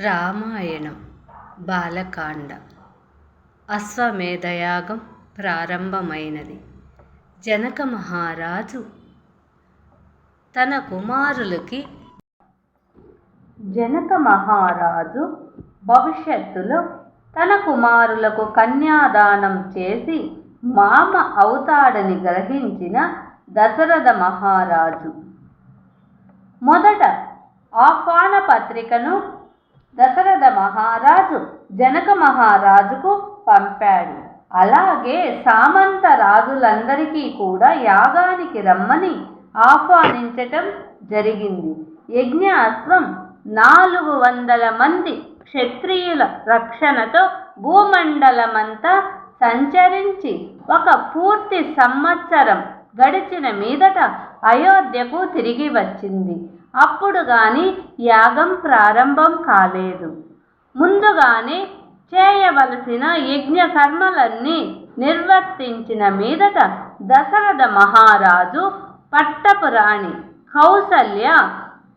రామాయణం బాలకాండ. అశ్వమేధయాగం ప్రారంభమైనది. జనక మహారాజు తన కుమారులకి జనక మహారాజు భవిష్యత్తులో తన కుమారులకు కన్యాదానం చేసి మామ అవుతాడని గ్రహించిన దశరథ మహారాజు. మొదట ఆహ్వాన పత్రికను దశరథ మహారాజు జనక మహారాజుకు పంపాడు. అలాగే సామంత రాజులందరికీ కూడా యాగానికి రమ్మని ఆహ్వానించటం జరిగింది. యజ్ఞాశ్వం నాలుగు వందల మంది క్షత్రియుల రక్షణతో భూమండలమంతా సంచరించి ఒక పూర్తి సంవత్సరం గడిచిన మీదట అయోధ్యకు తిరిగి వచ్చింది. అప్పుడు గాని యాగం ప్రారంభం కాలేదు. ముందుగానే చేయవలసిన యజ్ఞ కర్మలన్నీ నిర్వర్తించిన మీదట దశరథ మహారాజు పట్టపురాణి కౌసల్య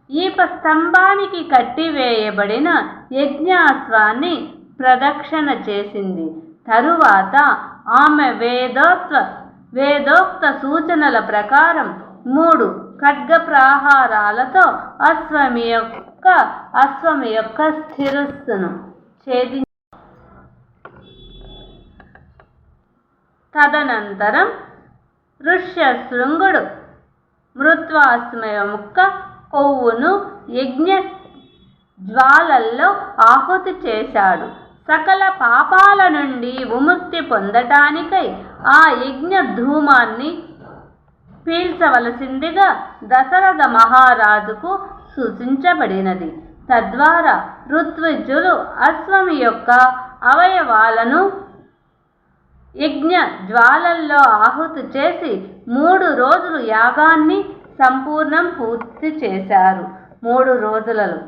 ఈప స్తంభానికి కట్టివేయబడిన యజ్ఞాశ్వాన్ని ప్రదక్షిణ చేసింది. తరువాత ఆమె వేదోక్త వేదోక్త సూచనల ప్రకారం మూడు ఖడ్గ ప్రహారాలతో అశ్వమి యొక్క అశ్వమి యొక్క స్థిరస్సును ఛేది తదనంతరం ఋష్యశృంగుడు మృత్వాశ్మయ ముక్క కొవ్వును యజ్ఞ జ్వాలల్లో ఆహుతి చేశాడు. సకల పాపాల నుండి విముక్తి పొందటానికై ఆ యజ్ఞ ధూమాన్ని పీల్చవలసిందిగా దశరథ మహారాజుకు సూచించబడినది. తద్వారా ఋత్విజులు అశ్వమి యొక్క అవయవాలను యజ్ఞ జ్వాలల్లో ఆహుతి చేసి మూడు రోజులు యాగాన్ని సంపూర్ణం పూర్తి చేశారు. మూడు రోజులలో.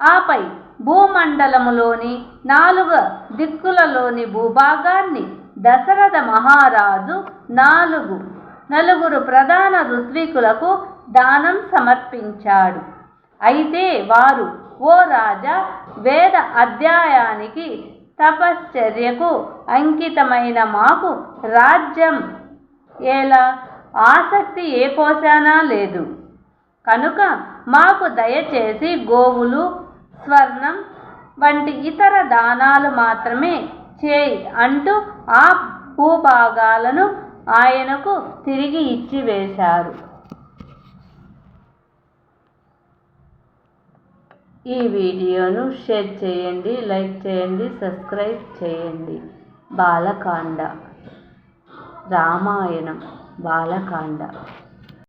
ఆపై భూమండలములోని నాలుగు దిక్కులలోని భూభాగాన్ని దశరథ మహారాజు నాలుగు నలుగురు ప్రధాన ఋత్వికులకు దానం సమర్పించాడు. అయితే వారు ఓ రాజా వేద అధ్యాయానికి తపశ్చర్యకు అంకితమైన మాకు రాజ్యం ఎలా? ఆసక్తి ఏ కోశానా లేదు. కనుక మాకు దయచేసి గోవులు స్వర్ణం వంటి ఇతర దానాలు మాత్రమే చేయి అంటూ ఆ భూభాగాలను ఆయనకు తిరిగి ఇచ్చివేశారు ఈ వీడియోను షేర్ చేయండి లైక్ చేయండి సబ్స్క్రైబ్ చేయండి. బాలకాండ. రామాయణం. బాలకాండ.